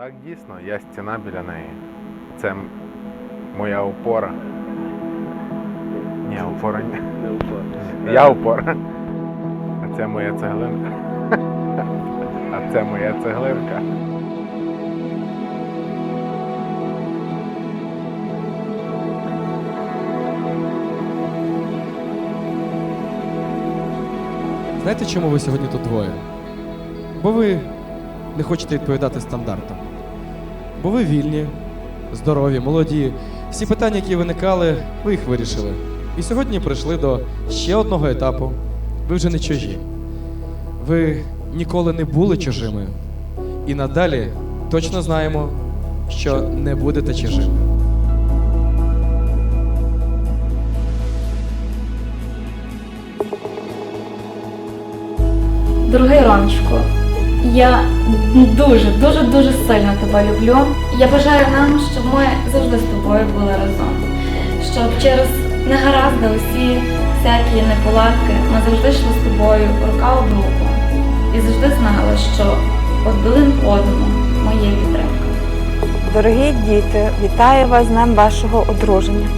Так, дійсно, є стіна біля неї. Це моя опора. Ні, опора ні. Не. Я опора. А це моя цеглинка. А це моя цеглинка. Знаєте, чому ви сьогодні тут двоє? Бо ви не хочете відповідати стандартам. Бо ви вільні, здорові, молоді. Всі питання, які виникали, ви їх вирішили. І сьогодні прийшли до ще одного етапу. Ви вже не чужі. Ви ніколи не були чужими. І надалі точно знаємо, що не будете чужими. Дорогий Ромчику, я дуже, дуже, дуже сильно тебе люблю. Я бажаю нам, щоб ми завжди з тобою були разом. Щоб через негаразди усі всякі неполадки ми завжди йшли з тобою рука об руку. І завжди знали, що один одному ми є підтримка. Дорогі діти, вітаю вас з днем вашого одруження.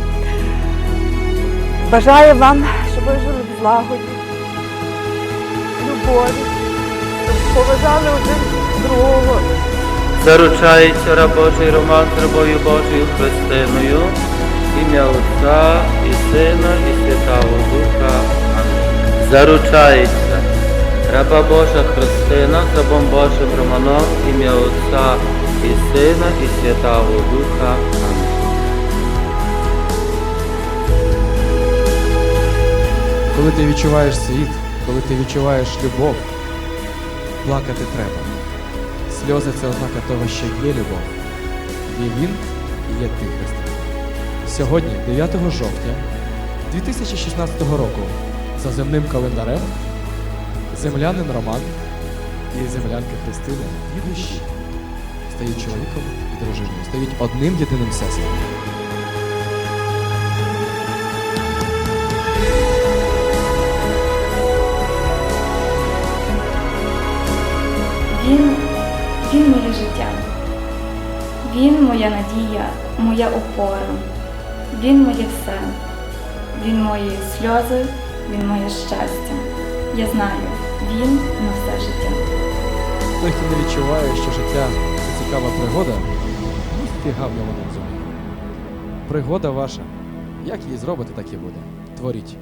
Бажаю вам, щоб ви жили в злагоді, любові, поважали один другого. Заручається раб Божий Роман з рабою Божою Христиною, ім'я Отця і Сина і Святого Духа. Амінь. Заручається раба Божа Христина з рабом Божим Романом, ім'я Отця і Сина і Святого Духа. Амінь. Коли ти відчуваєш світ, коли ти відчуваєш любов, плакати треба. Сльози це ознака того, що є любов. Є він і є ти, Христина. Сьогодні, 9 жовтня 2016 року, за земним календарем, землянин Роман і землянка Христина і душі стають чоловіком і дружиною, стають одним єдиним сестром. Він моє життя. Він моя надія, моя опора. Він моє все. Він мої сльози, він моє щастя. Я знаю, він на все життя. Той, хто не відчуває, що життя це цікава пригода, ніфіга в ньому не. Пригода ваша. Як її зробите, так і буде. Творіть.